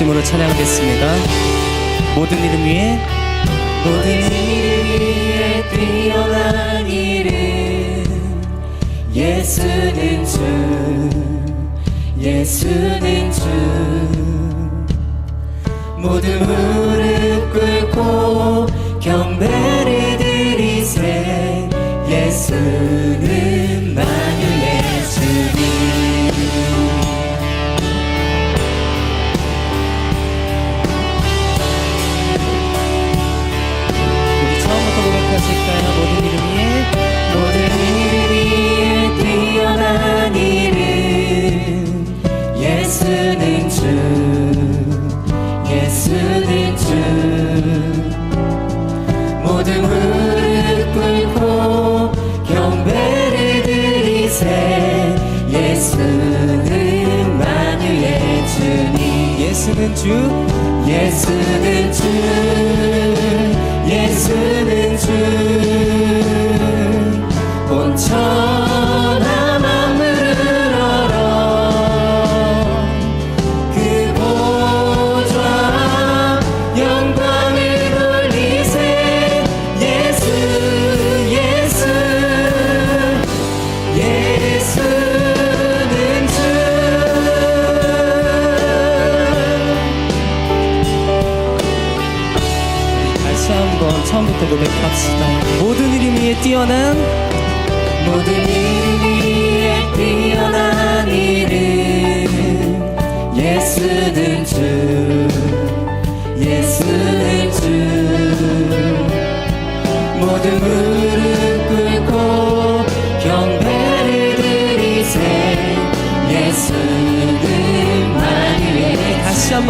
전심으로 찬양하겠습니다. 모든 이름 위에 모든 이름 위에 뛰어난 이름. 예수는 주 예수는 주. 모든 무릎 꿇고 경배를 드리세. 예수는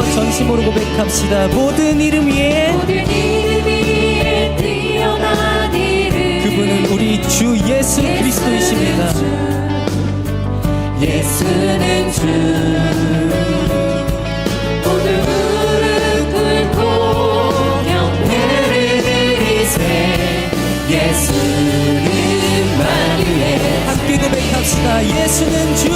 한번 전심으로 고백합시다. 모든 이름 위에 모든 이름 위에 뛰어난 이름 그분은 우리 주 예수 그리스도이십니다. 예수는 주. 모든 무릎 꿇고 경배를 드리세. 예수는 만유의 함께 고백합시다. 예수는 주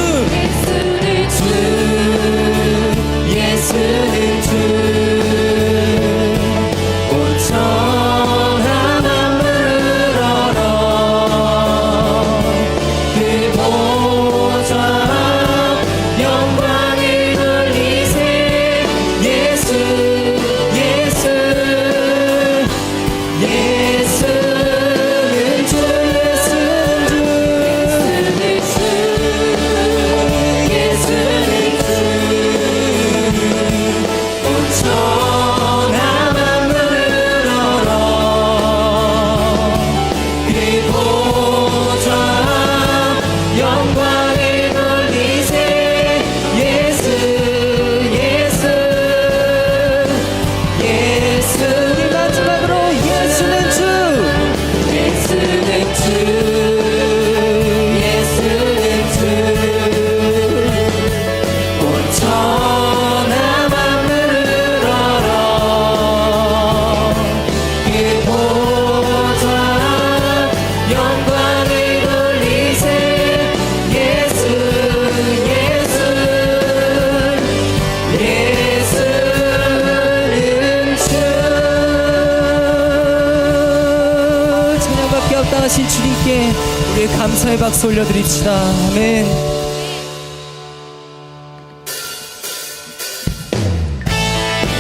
감사의 박수 올려드립시다. 아멘.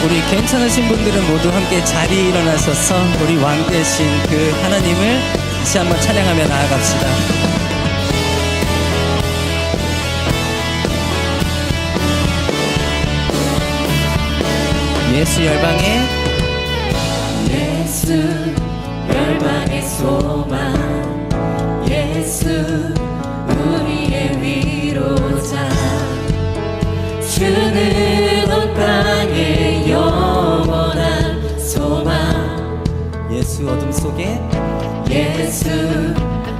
우리 괜찮으신 분들은 모두 함께 자리에 일어나셔서 우리 왕 대신 그 하나님을 다시 한번 찬양하며 나아갑시다. 예수 열방에 예수 열방의 소망 예수 우리의 위로자. 주는 온 땅의 영원한 소망. 예수 어둠 속에? 예수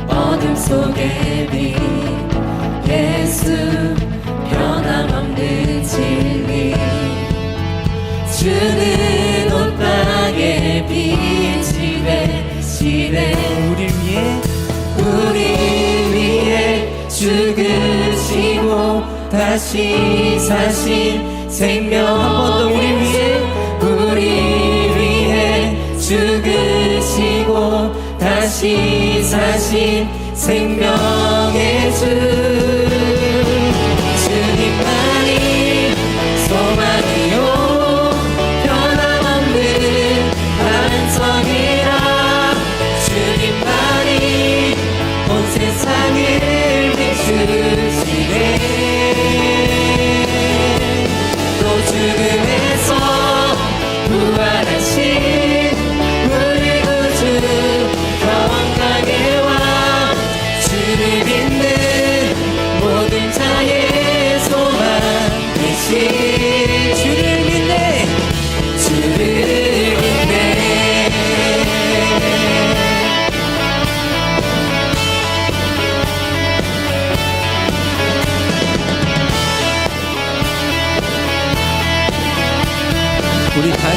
어둠 속의 빛 예수 변함없는 진리. 주는 온 땅의 우리 위해 우리 죽으시고 다시 사신 생명 한 번 더 우리 위해 우리 위해 죽으시고 다시 사신 생명의 주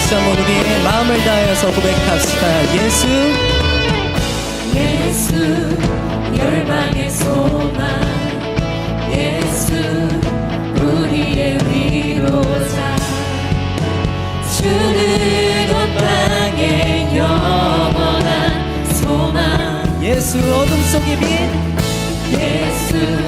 다시 한번 우리의 마음을 다하여서 고백합시다. 예수. 예수 열방의 소망. 예수 우리의 위로자. 주는 온 땅의 영원한 소망. 예수 어둠 속의 빛. 예수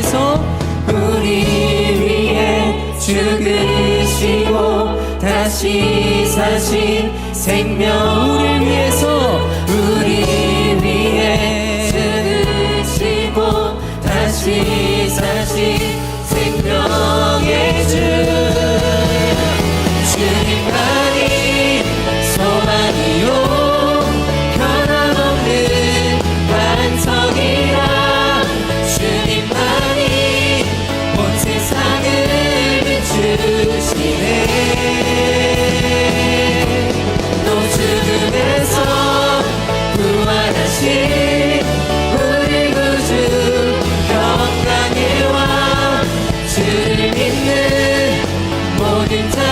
위해서 우리 위해 죽으시고 다시 사신 생명 우 모든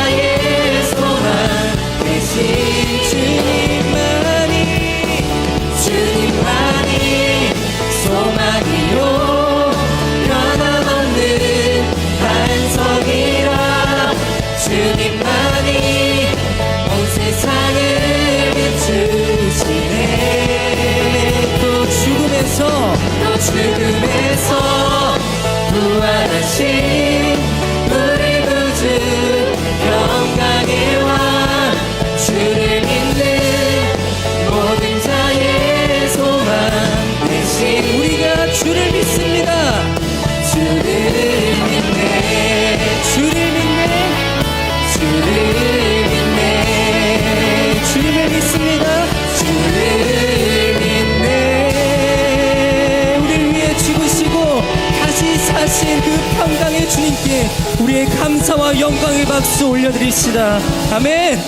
감사와 영광의 박수 올려드립시다. 아멘.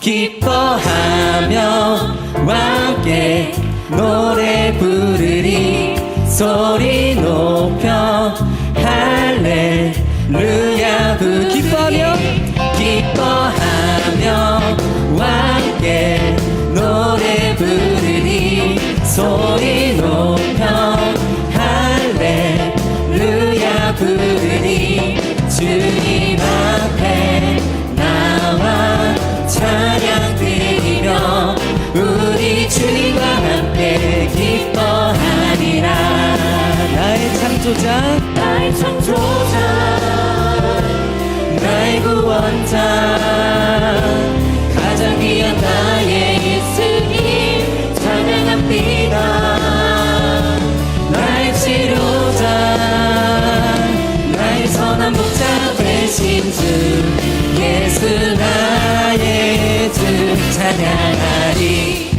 기뻐하며 함께 노래 부르리. 소리 높여 할렐루야 부 기뻐하며 기뻐하며 함께 노래 부르리. 소리 되신 주 예수 나의 주 찬양하리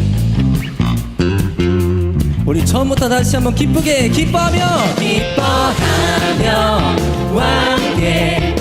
우리 처음부터 다시 한번 기쁘게 기뻐하며 기뻐하며 함께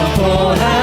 크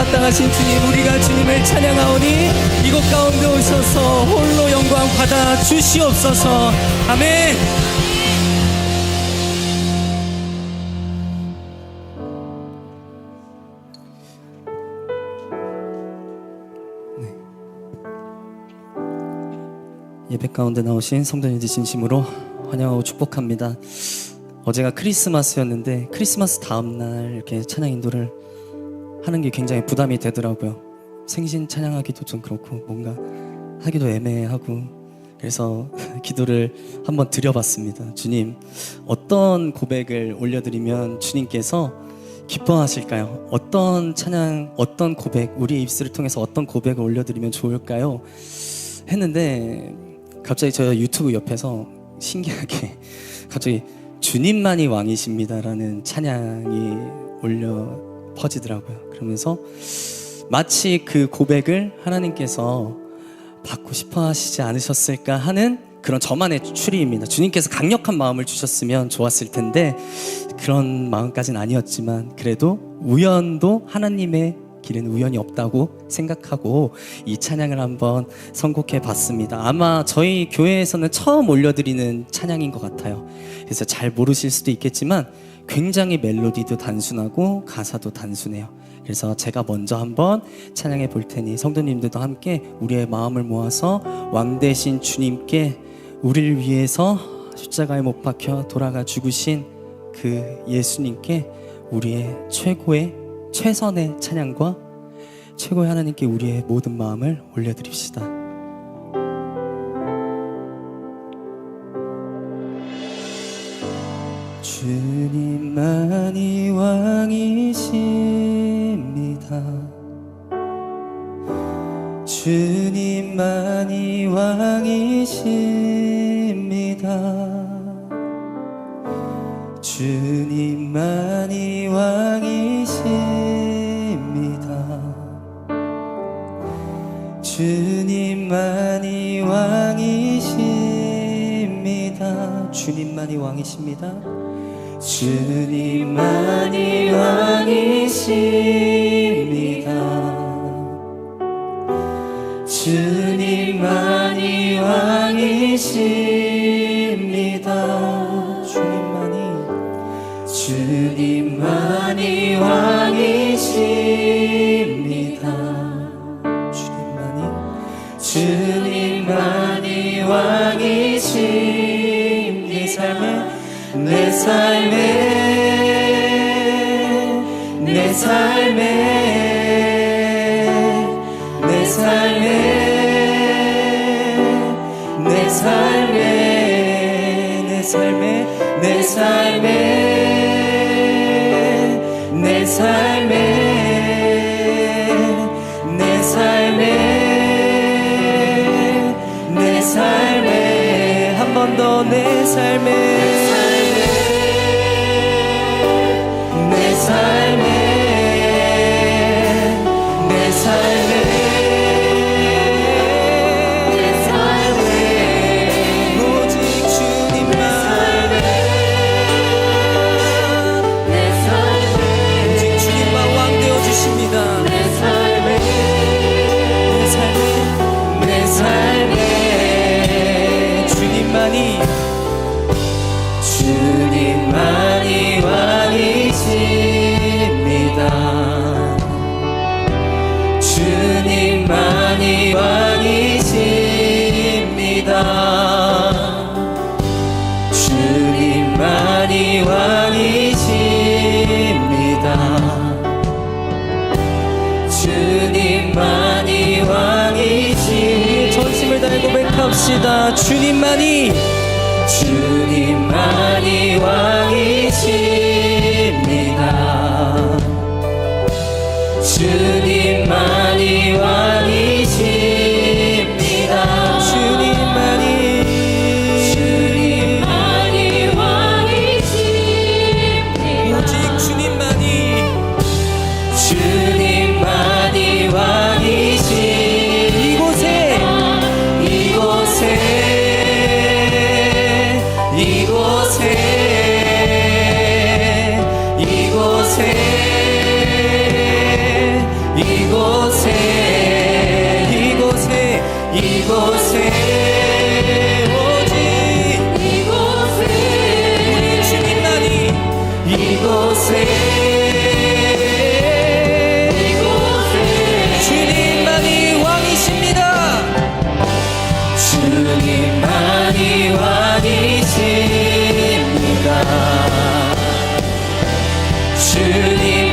합당하신 주님 우리가 주님을 찬양하오니 이곳 가운데 오셔서 홀로 영광 받아 주시옵소서 아멘 네. 예배 가운데 나오신 성도님들 진심으로 환영하고 축복합니다. 어제가 크리스마스였는데 크리스마스 다음 날 이렇게 찬양 인도를 하는 게 굉장히 부담이 되더라고요. 생신 찬양하기도 좀 그렇고 뭔가 하기도 애매하고 그래서 기도를 한번 드려봤습니다. 주님 어떤 고백을 올려드리면 주님께서 기뻐하실까요? 어떤 찬양, 어떤 고백, 우리의 입술을 통해서 어떤 고백을 올려드리면 좋을까요? 했는데 갑자기 저 유튜브 옆에서 신기하게 갑자기 주님만이 왕이십니다라는 찬양이 올려 퍼지더라고요. 그러면서 마치 그 고백을 하나님께서 받고 싶어 하시지 않으셨을까 하는 그런 저만의 추리입니다. 주님께서 강력한 마음을 주셨으면 좋았을 텐데 그런 마음까지는 아니었지만 그래도 우연도 하나님의 길에는 우연이 없다고 생각하고 이 찬양을 한번 선곡해 봤습니다. 아마 저희 교회에서는 처음 올려드리는 찬양인 것 같아요. 그래서 잘 모르실 수도 있겠지만 굉장히 멜로디도 단순하고 가사도 단순해요. 그래서 제가 먼저 한번 찬양해 볼 테니 성도님들도 함께 우리의 마음을 모아서 왕 대신 주님께 우리를 위해서 십자가에 못 박혀 돌아가 죽으신 그 예수님께 우리의 최고의 최선의 찬양과 최고의 하나님께 우리의 모든 마음을 올려드립시다. 나만이 왕이십니다. 주님만이 왕이십니다. 주님만이 왕이십니다. 주님만이 왕이십니다. 주님만이 왕이십니다. 주님만이 왕이십니다. 주님만이 왕이십니다. 삶에 내 삶에 내 삶에 내 삶에 내 삶에 내 삶에 한 번 더 내 삶에. 합시다. 주님만이. 주님만이 왕이시 是你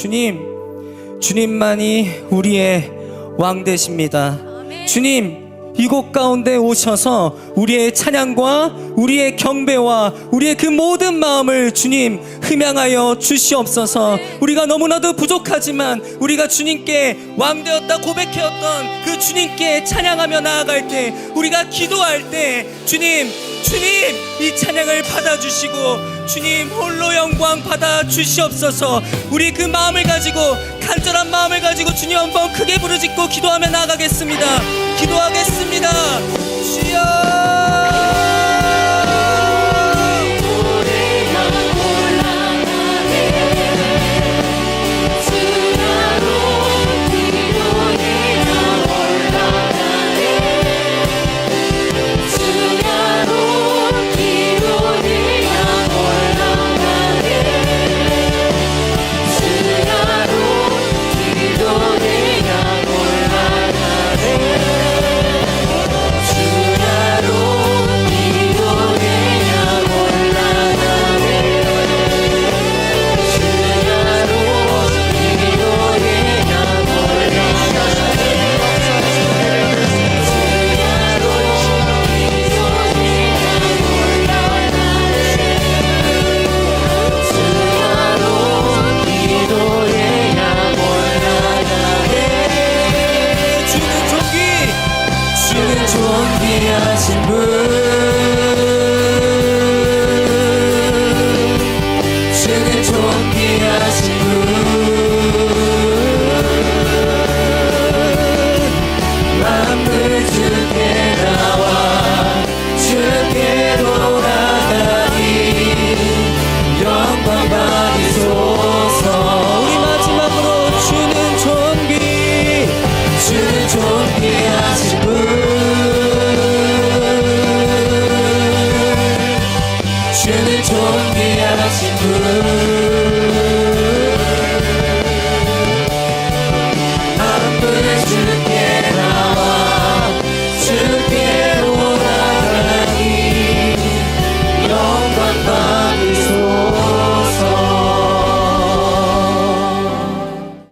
주님 주님만이 우리의 왕 되십니다. 주님 이곳 가운데 오셔서 우리의 찬양과 우리의 경배와 우리의 그 모든 마음을 주님 흠양하여 주시옵소서. 우리가 너무나도 부족하지만 우리가 주님께 왕 되었다 고백해왔던 그 주님께 찬양하며 나아갈 때 우리가 기도할 때 주님 주님 이 찬양을 받아주시고 주님 홀로 영광 받아 주시옵소서. 우리 그 마음을 가지고 간절한 마음을 가지고 주님 한번 크게 부르짖고 기도하며 나아가겠습니다. 기도하겠습니다. 주여